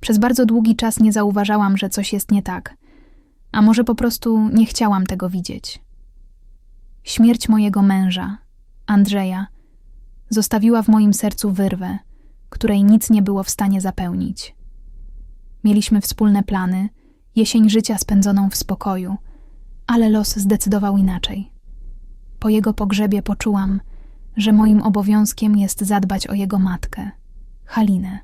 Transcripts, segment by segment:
Przez bardzo długi czas nie zauważałam, że coś jest nie tak, a może po prostu nie chciałam tego widzieć. Śmierć mojego męża, Andrzeja, zostawiła w moim sercu wyrwę, której nic nie było w stanie zapełnić. Mieliśmy wspólne plany, jesień życia spędzoną w spokoju, ale los zdecydował inaczej. Po jego pogrzebie poczułam, że moim obowiązkiem jest zadbać o jego matkę, Halinę.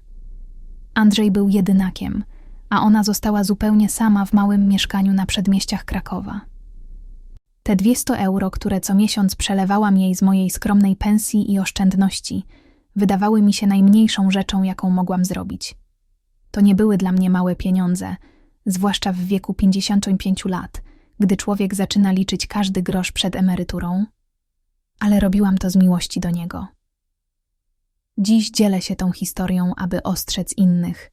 Andrzej był jedynakiem, a ona została zupełnie sama w małym mieszkaniu na przedmieściach Krakowa. Te 200 euro, które co miesiąc przelewałam jej z mojej skromnej pensji i oszczędności, wydawały mi się najmniejszą rzeczą, jaką mogłam zrobić. To nie były dla mnie małe pieniądze, zwłaszcza w wieku 55 lat, gdy człowiek zaczyna liczyć każdy grosz przed emeryturą, ale robiłam to z miłości do niego. Dziś dzielę się tą historią, aby ostrzec innych,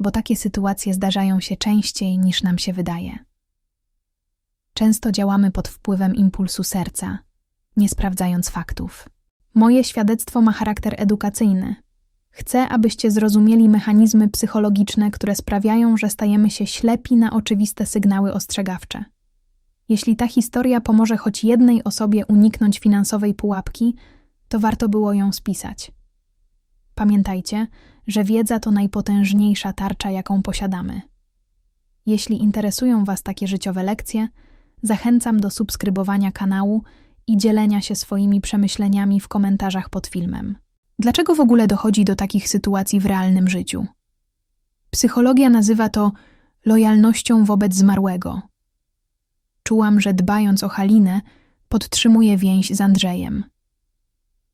bo takie sytuacje zdarzają się częściej niż nam się wydaje. Często działamy pod wpływem impulsu serca, nie sprawdzając faktów. Moje świadectwo ma charakter edukacyjny. Chcę, abyście zrozumieli mechanizmy psychologiczne, które sprawiają, że stajemy się ślepi na oczywiste sygnały ostrzegawcze. Jeśli ta historia pomoże choć jednej osobie uniknąć finansowej pułapki, to warto było ją spisać. Pamiętajcie, że wiedza to najpotężniejsza tarcza, jaką posiadamy. Jeśli interesują Was takie życiowe lekcje, zachęcam do subskrybowania kanału i dzielenia się swoimi przemyśleniami w komentarzach pod filmem. Dlaczego w ogóle dochodzi do takich sytuacji w realnym życiu? Psychologia nazywa to lojalnością wobec zmarłego. Czułam, że dbając o Halinę, podtrzymuję więź z Andrzejem.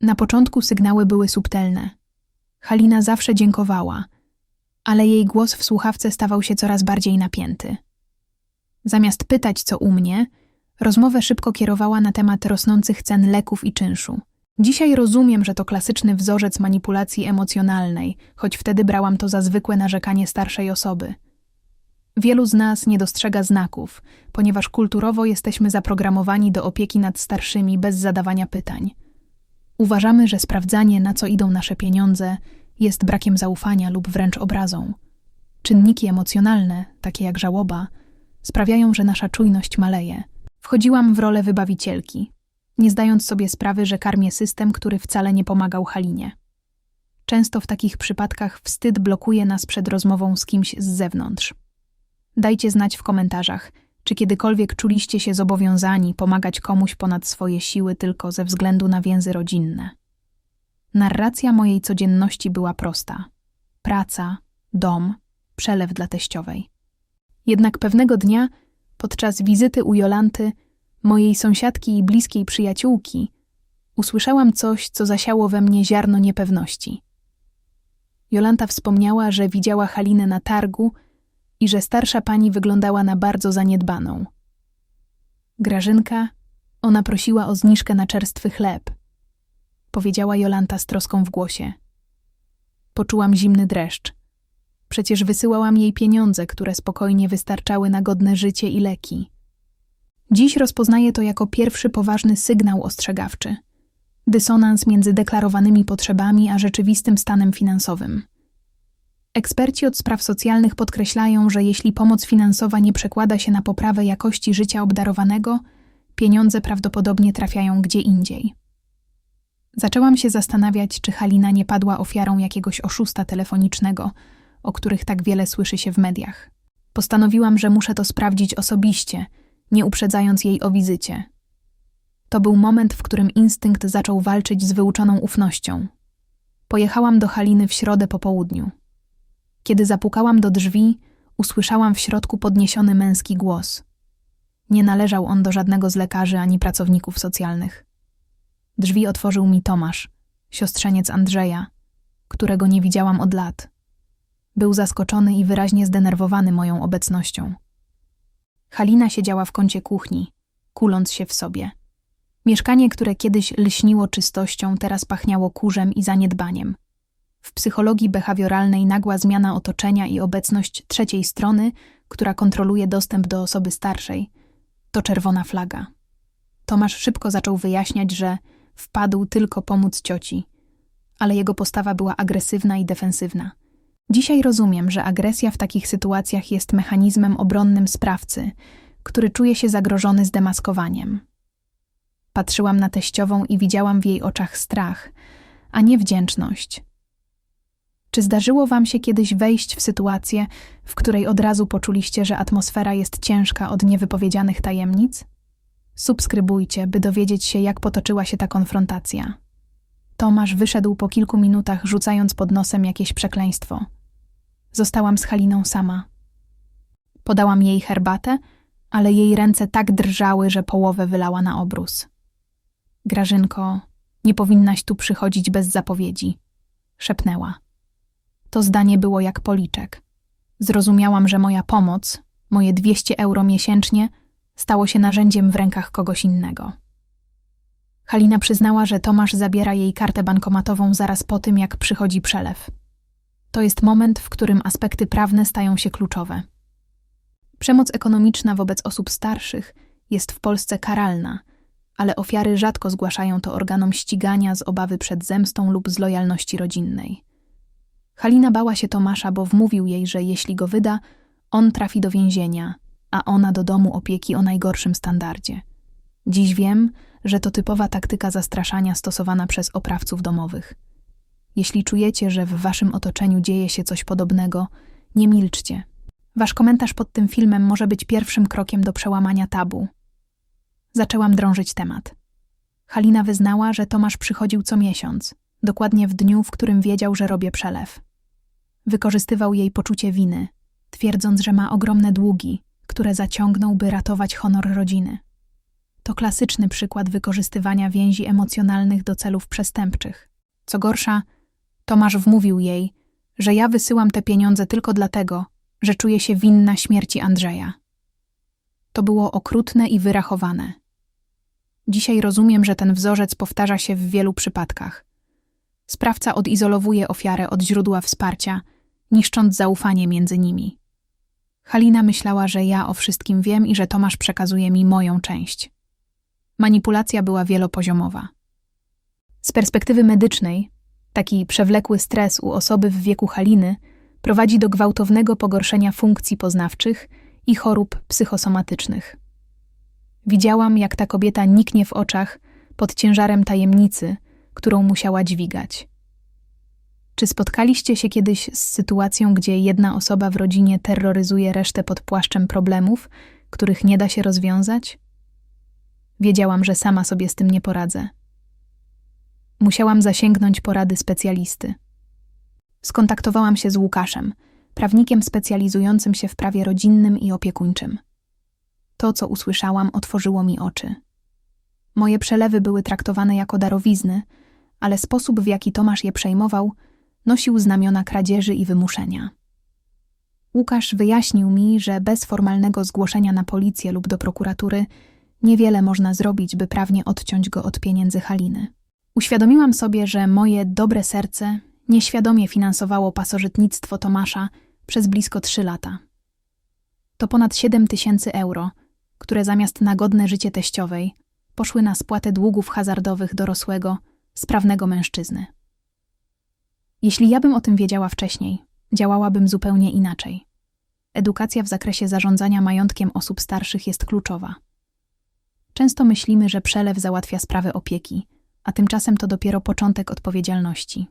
Na początku sygnały były subtelne. Halina zawsze dziękowała, ale jej głos w słuchawce stawał się coraz bardziej napięty. Zamiast pytać, co u mnie, rozmowę szybko kierowała na temat rosnących cen leków i czynszu. Dzisiaj rozumiem, że to klasyczny wzorzec manipulacji emocjonalnej, choć wtedy brałam to za zwykłe narzekanie starszej osoby. Wielu z nas nie dostrzega znaków, ponieważ kulturowo jesteśmy zaprogramowani do opieki nad starszymi bez zadawania pytań. Uważamy, że sprawdzanie, na co idą nasze pieniądze, jest brakiem zaufania lub wręcz obrazą. Czynniki emocjonalne, takie jak żałoba, sprawiają, że nasza czujność maleje. Wchodziłam w rolę wybawicielki, nie zdając sobie sprawy, że karmię system, który wcale nie pomagał Halinie. Często w takich przypadkach wstyd blokuje nas przed rozmową z kimś z zewnątrz. Dajcie znać w komentarzach, czy kiedykolwiek czuliście się zobowiązani pomagać komuś ponad swoje siły tylko ze względu na więzy rodzinne. Narracja mojej codzienności była prosta: praca, dom, przelew dla teściowej. Jednak pewnego dnia, podczas wizyty u Jolanty, mojej sąsiadki i bliskiej przyjaciółki, usłyszałam coś, co zasiało we mnie ziarno niepewności. Jolanta wspomniała, że widziała Halinę na targu i że starsza pani wyglądała na bardzo zaniedbaną. Grażynka, ona prosiła o zniżkę na czerstwy chleb, powiedziała Jolanta z troską w głosie. Poczułam zimny dreszcz. Przecież wysyłałam jej pieniądze, które spokojnie wystarczały na godne życie i leki. Dziś rozpoznaję to jako pierwszy poważny sygnał ostrzegawczy dysonans między deklarowanymi potrzebami a rzeczywistym stanem finansowym. Eksperci od spraw socjalnych podkreślają, że jeśli pomoc finansowa nie przekłada się na poprawę jakości życia obdarowanego, pieniądze prawdopodobnie trafiają gdzie indziej. Zaczęłam się zastanawiać, czy Halina nie padła ofiarą jakiegoś oszusta telefonicznego, o których tak wiele słyszy się w mediach. Postanowiłam, że muszę to sprawdzić osobiście, nie uprzedzając jej o wizycie. To był moment, w którym instynkt zaczął walczyć z wyuczoną ufnością. Pojechałam do Haliny w środę po południu. Kiedy zapukałam do drzwi, usłyszałam w środku podniesiony męski głos. Nie należał on do żadnego z lekarzy ani pracowników socjalnych. Drzwi otworzył mi Tomasz, siostrzeniec Andrzeja, którego nie widziałam od lat. Był zaskoczony i wyraźnie zdenerwowany moją obecnością. Halina siedziała w kącie kuchni, kuląc się w sobie. Mieszkanie, które kiedyś lśniło czystością, teraz pachniało kurzem i zaniedbaniem. W psychologii behawioralnej nagła zmiana otoczenia i obecność trzeciej strony, która kontroluje dostęp do osoby starszej, to czerwona flaga. Tomasz szybko zaczął wyjaśniać, że wpadł tylko pomóc cioci, ale jego postawa była agresywna i defensywna. Dzisiaj rozumiem, że agresja w takich sytuacjach jest mechanizmem obronnym sprawcy, który czuje się zagrożony zdemaskowaniem. Patrzyłam na teściową i widziałam w jej oczach strach, a nie wdzięczność. Czy zdarzyło wam się kiedyś wejść w sytuację, w której od razu poczuliście, że atmosfera jest ciężka od niewypowiedzianych tajemnic? Subskrybujcie, by dowiedzieć się, jak potoczyła się ta konfrontacja. Tomasz wyszedł po kilku minutach, rzucając pod nosem jakieś przekleństwo. Zostałam z Haliną sama. Podałam jej herbatę, ale jej ręce tak drżały, że połowę wylała na obrus. Grażynko, nie powinnaś tu przychodzić bez zapowiedzi, szepnęła. To zdanie było jak policzek. Zrozumiałam, że moja pomoc, moje 200 euro miesięcznie, stało się narzędziem w rękach kogoś innego. Halina przyznała, że Tomasz zabiera jej kartę bankomatową zaraz po tym, jak przychodzi przelew. To jest moment, w którym aspekty prawne stają się kluczowe. Przemoc ekonomiczna wobec osób starszych jest w Polsce karalna, ale ofiary rzadko zgłaszają to organom ścigania z obawy przed zemstą lub z lojalności rodzinnej. Halina bała się Tomasza, bo wmówił jej, że jeśli go wyda, on trafi do więzienia, a ona do domu opieki o najgorszym standardzie. Dziś wiem, że to typowa taktyka zastraszania stosowana przez oprawców domowych. Jeśli czujecie, że w waszym otoczeniu dzieje się coś podobnego, nie milczcie. Wasz komentarz pod tym filmem może być pierwszym krokiem do przełamania tabu. Zaczęłam drążyć temat. Halina wyznała, że Tomasz przychodził co miesiąc, dokładnie w dniu, w którym wiedział, że robię przelew. Wykorzystywał jej poczucie winy, twierdząc, że ma ogromne długi, które zaciągnął, by ratować honor rodziny. To klasyczny przykład wykorzystywania więzi emocjonalnych do celów przestępczych. Co gorsza, Tomasz wmówił jej, że ja wysyłam te pieniądze tylko dlatego, że czuję się winna śmierci Andrzeja. To było okrutne i wyrachowane. Dzisiaj rozumiem, że ten wzorzec powtarza się w wielu przypadkach. Sprawca odizolowuje ofiarę od źródła wsparcia, niszcząc zaufanie między nimi. Halina myślała, że ja o wszystkim wiem i że Tomasz przekazuje mi moją część. Manipulacja była wielopoziomowa. Z perspektywy medycznej, taki przewlekły stres u osoby w wieku Haliny prowadzi do gwałtownego pogorszenia funkcji poznawczych i chorób psychosomatycznych. Widziałam, jak ta kobieta niknie w oczach pod ciężarem tajemnicy, którą musiała dźwigać. Czy spotkaliście się kiedyś z sytuacją, gdzie jedna osoba w rodzinie terroryzuje resztę pod płaszczem problemów, których nie da się rozwiązać? Wiedziałam, że sama sobie z tym nie poradzę. Musiałam zasięgnąć porady specjalisty. Skontaktowałam się z Łukaszem, prawnikiem specjalizującym się w prawie rodzinnym i opiekuńczym. To, co usłyszałam, otworzyło mi oczy. Moje przelewy były traktowane jako darowizny, ale sposób, w jaki Tomasz je przejmował, nosił znamiona kradzieży i wymuszenia. Łukasz wyjaśnił mi, że bez formalnego zgłoszenia na policję lub do prokuratury niewiele można zrobić, by prawnie odciąć go od pieniędzy Haliny. Uświadomiłam sobie, że moje dobre serce nieświadomie finansowało pasożytnictwo Tomasza przez blisko trzy lata. To ponad 7 tysięcy euro, które zamiast na godne życie teściowej poszły na spłatę długów hazardowych dorosłego, sprawnego mężczyzny. Jeśli ja bym o tym wiedziała wcześniej, działałabym zupełnie inaczej. Edukacja w zakresie zarządzania majątkiem osób starszych jest kluczowa. Często myślimy, że przelew załatwia sprawę opieki, a tymczasem to dopiero początek odpowiedzialności.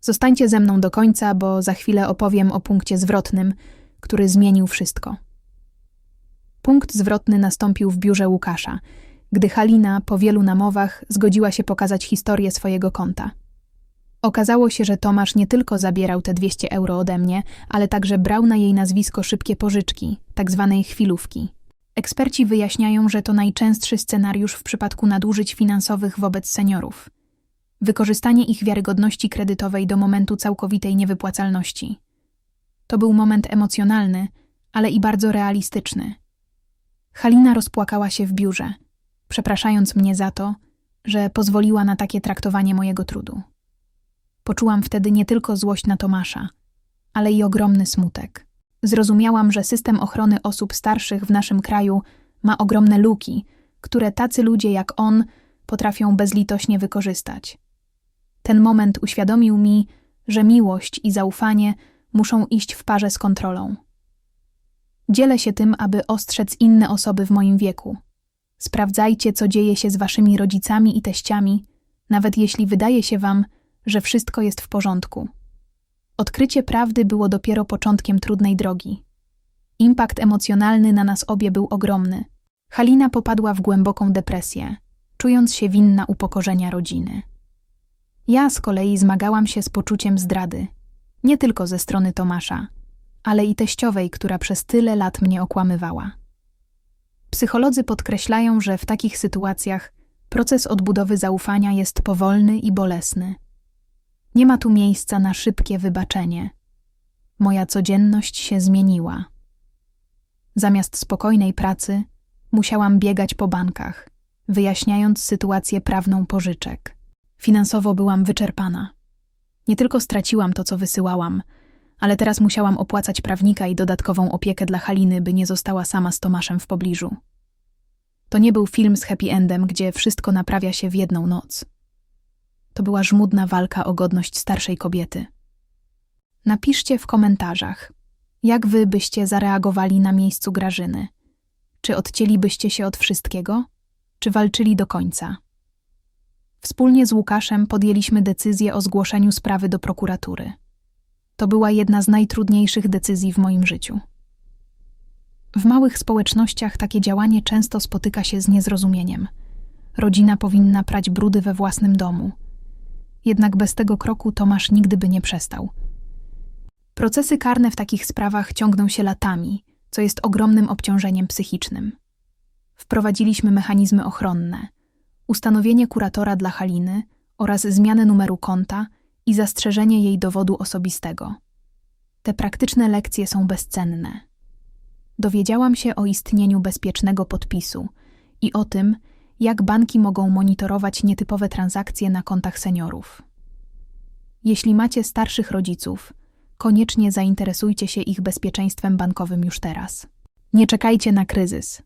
Zostańcie ze mną do końca, bo za chwilę opowiem o punkcie zwrotnym, który zmienił wszystko. Punkt zwrotny nastąpił w biurze Łukasza, gdy Halina po wielu namowach zgodziła się pokazać historię swojego konta. Okazało się, że Tomasz nie tylko zabierał te 200 euro ode mnie, ale także brał na jej nazwisko szybkie pożyczki, tak zwanej chwilówki. Eksperci wyjaśniają, że to najczęstszy scenariusz w przypadku nadużyć finansowych wobec seniorów. Wykorzystanie ich wiarygodności kredytowej do momentu całkowitej niewypłacalności. To był moment emocjonalny, ale i bardzo realistyczny. Halina rozpłakała się w biurze, przepraszając mnie za to, że pozwoliła na takie traktowanie mojego trudu. Poczułam wtedy nie tylko złość na Tomasza, ale i ogromny smutek. Zrozumiałam, że system ochrony osób starszych w naszym kraju ma ogromne luki, które tacy ludzie jak on potrafią bezlitośnie wykorzystać. Ten moment uświadomił mi, że miłość i zaufanie muszą iść w parze z kontrolą. Dzielę się tym, aby ostrzec inne osoby w moim wieku. Sprawdzajcie, co dzieje się z waszymi rodzicami i teściami, nawet jeśli wydaje się wam, że wszystko jest w porządku. Odkrycie prawdy było dopiero początkiem trudnej drogi. Impact emocjonalny na nas obie był ogromny. Halina popadła w głęboką depresję, czując się winna upokorzenia rodziny. Ja z kolei zmagałam się z poczuciem zdrady, nie tylko ze strony Tomasza, ale i teściowej, która przez tyle lat mnie okłamywała. Psycholodzy podkreślają, że w takich sytuacjach proces odbudowy zaufania jest powolny i bolesny. Nie ma tu miejsca na szybkie wybaczenie. Moja codzienność się zmieniła. Zamiast spokojnej pracy, musiałam biegać po bankach, wyjaśniając sytuację prawną pożyczek. Finansowo byłam wyczerpana. Nie tylko straciłam to, co wysyłałam, ale teraz musiałam opłacać prawnika i dodatkową opiekę dla Haliny, by nie została sama z Tomaszem w pobliżu. To nie był film z happy endem, gdzie wszystko naprawia się w jedną noc. To była żmudna walka o godność starszej kobiety. Napiszcie w komentarzach, jak wy byście zareagowali na miejscu Grażyny. Czy odcięlibyście się od wszystkiego, czy walczyli do końca? Wspólnie z Łukaszem podjęliśmy decyzję o zgłoszeniu sprawy do prokuratury. To była jedna z najtrudniejszych decyzji w moim życiu. W małych społecznościach takie działanie często spotyka się z niezrozumieniem. Rodzina powinna prać brudy we własnym domu. Jednak bez tego kroku Tomasz nigdy by nie przestał. Procesy karne w takich sprawach ciągną się latami, co jest ogromnym obciążeniem psychicznym. Wprowadziliśmy mechanizmy ochronne, ustanowienie kuratora dla Haliny oraz zmianę numeru konta i zastrzeżenie jej dowodu osobistego. Te praktyczne lekcje są bezcenne. Dowiedziałam się o istnieniu bezpiecznego podpisu i o tym, jak banki mogą monitorować nietypowe transakcje na kontach seniorów. Jeśli macie starszych rodziców, koniecznie zainteresujcie się ich bezpieczeństwem bankowym już teraz. Nie czekajcie na kryzys.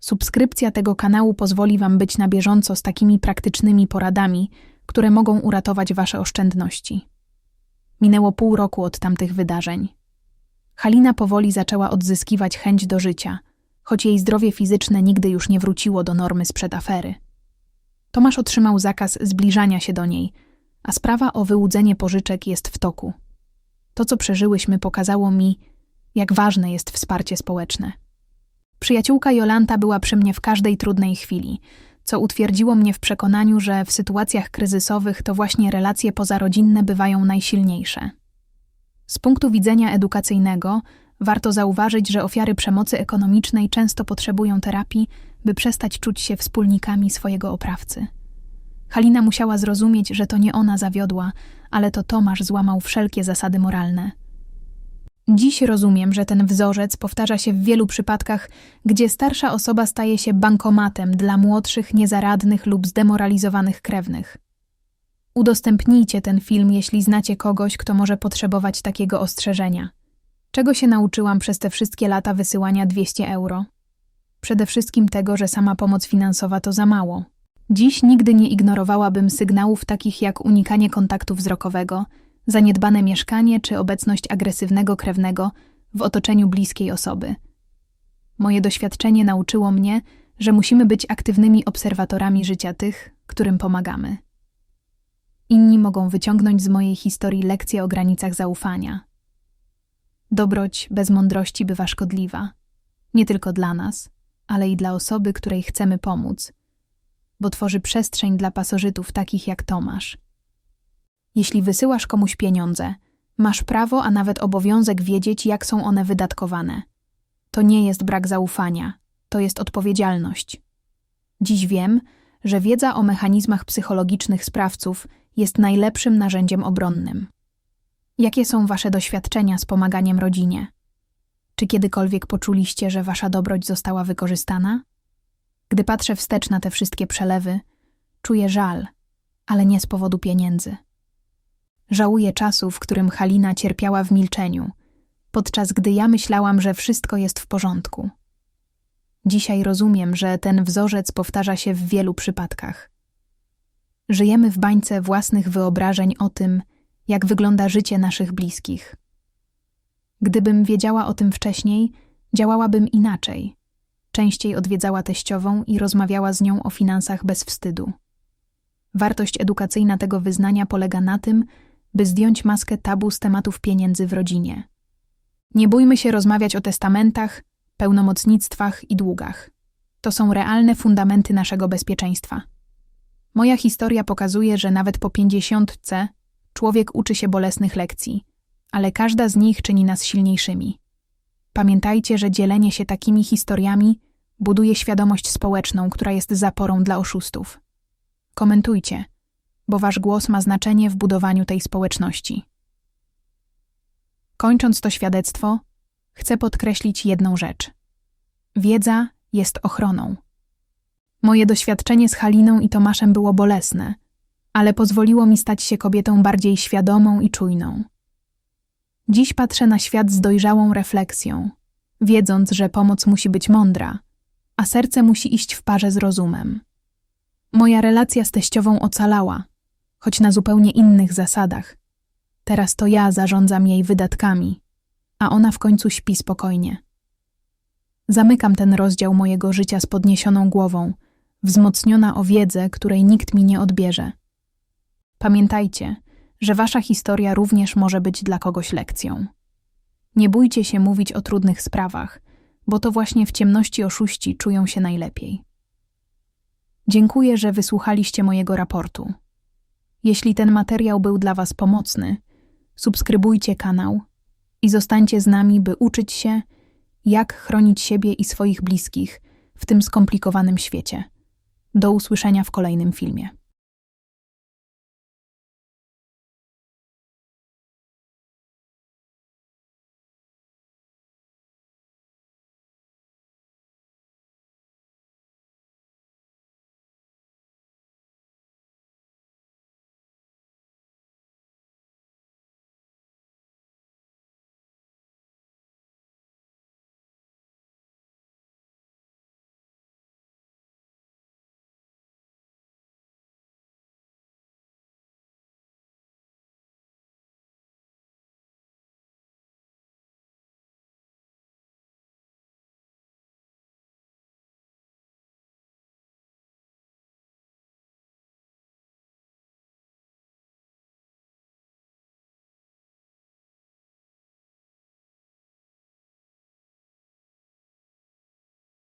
Subskrypcja tego kanału pozwoli Wam być na bieżąco z takimi praktycznymi poradami, które mogą uratować Wasze oszczędności. Minęło pół roku od tamtych wydarzeń. Halina powoli zaczęła odzyskiwać chęć do życia, choć jej zdrowie fizyczne nigdy już nie wróciło do normy sprzed afery. Tomasz otrzymał zakaz zbliżania się do niej, a sprawa o wyłudzenie pożyczek jest w toku. To, co przeżyłyśmy, pokazało mi, jak ważne jest wsparcie społeczne. Przyjaciółka Jolanta była przy mnie w każdej trudnej chwili, co utwierdziło mnie w przekonaniu, że w sytuacjach kryzysowych to właśnie relacje pozarodzinne bywają najsilniejsze. Z punktu widzenia edukacyjnego warto zauważyć, że ofiary przemocy ekonomicznej często potrzebują terapii, by przestać czuć się wspólnikami swojego oprawcy. Halina musiała zrozumieć, że to nie ona zawiodła, ale to Tomasz złamał wszelkie zasady moralne. Dziś rozumiem, że ten wzorzec powtarza się w wielu przypadkach, gdzie starsza osoba staje się bankomatem dla młodszych, niezaradnych lub zdemoralizowanych krewnych. Udostępnijcie ten film, jeśli znacie kogoś, kto może potrzebować takiego ostrzeżenia. Czego się nauczyłam przez te wszystkie lata wysyłania 200 euro? Przede wszystkim tego, że sama pomoc finansowa to za mało. Dziś nigdy nie ignorowałabym sygnałów takich jak unikanie kontaktu wzrokowego, zaniedbane mieszkanie czy obecność agresywnego krewnego w otoczeniu bliskiej osoby. Moje doświadczenie nauczyło mnie, że musimy być aktywnymi obserwatorami życia tych, którym pomagamy. Inni mogą wyciągnąć z mojej historii lekcje o granicach zaufania. Dobroć bez mądrości bywa szkodliwa, nie tylko dla nas, ale i dla osoby, której chcemy pomóc, bo tworzy przestrzeń dla pasożytów takich jak Tomasz. Jeśli wysyłasz komuś pieniądze, masz prawo, a nawet obowiązek wiedzieć, jak są one wydatkowane. To nie jest brak zaufania, to jest odpowiedzialność. Dziś wiem, że wiedza o mechanizmach psychologicznych sprawców jest najlepszym narzędziem obronnym. Jakie są Wasze doświadczenia z pomaganiem rodzinie? Czy kiedykolwiek poczuliście, że Wasza dobroć została wykorzystana? Gdy patrzę wstecz na te wszystkie przelewy, czuję żal, ale nie z powodu pieniędzy. Żałuję czasu, w którym Halina cierpiała w milczeniu, podczas gdy ja myślałam, że wszystko jest w porządku. Dzisiaj rozumiem, że ten wzorzec powtarza się w wielu przypadkach. Żyjemy w bańce własnych wyobrażeń o tym, jak wygląda życie naszych bliskich. Gdybym wiedziała o tym wcześniej, działałabym inaczej. Częściej odwiedzała teściową i rozmawiała z nią o finansach bez wstydu. Wartość edukacyjna tego wyznania polega na tym, by zdjąć maskę tabu z tematów pieniędzy w rodzinie. Nie bójmy się rozmawiać o testamentach, pełnomocnictwach i długach. To są realne fundamenty naszego bezpieczeństwa. Moja historia pokazuje, że nawet po pięćdziesiątce człowiek uczy się bolesnych lekcji, ale każda z nich czyni nas silniejszymi. Pamiętajcie, że dzielenie się takimi historiami buduje świadomość społeczną, która jest zaporą dla oszustów. Komentujcie, bo wasz głos ma znaczenie w budowaniu tej społeczności. Kończąc to świadectwo, chcę podkreślić jedną rzecz. Wiedza jest ochroną. Moje doświadczenie z Haliną i Tomaszem było bolesne, ale pozwoliło mi stać się kobietą bardziej świadomą i czujną. Dziś patrzę na świat z dojrzałą refleksją, wiedząc, że pomoc musi być mądra, a serce musi iść w parze z rozumem. Moja relacja z teściową ocalała, choć na zupełnie innych zasadach. Teraz to ja zarządzam jej wydatkami, a ona w końcu śpi spokojnie. Zamykam ten rozdział mojego życia z podniesioną głową, wzmocniona o wiedzę, której nikt mi nie odbierze. Pamiętajcie, że wasza historia również może być dla kogoś lekcją. Nie bójcie się mówić o trudnych sprawach, bo to właśnie w ciemności oszuści czują się najlepiej. Dziękuję, że wysłuchaliście mojego raportu. Jeśli ten materiał był dla Was pomocny, subskrybujcie kanał i zostańcie z nami, by uczyć się, jak chronić siebie i swoich bliskich w tym skomplikowanym świecie. Do usłyszenia w kolejnym filmie.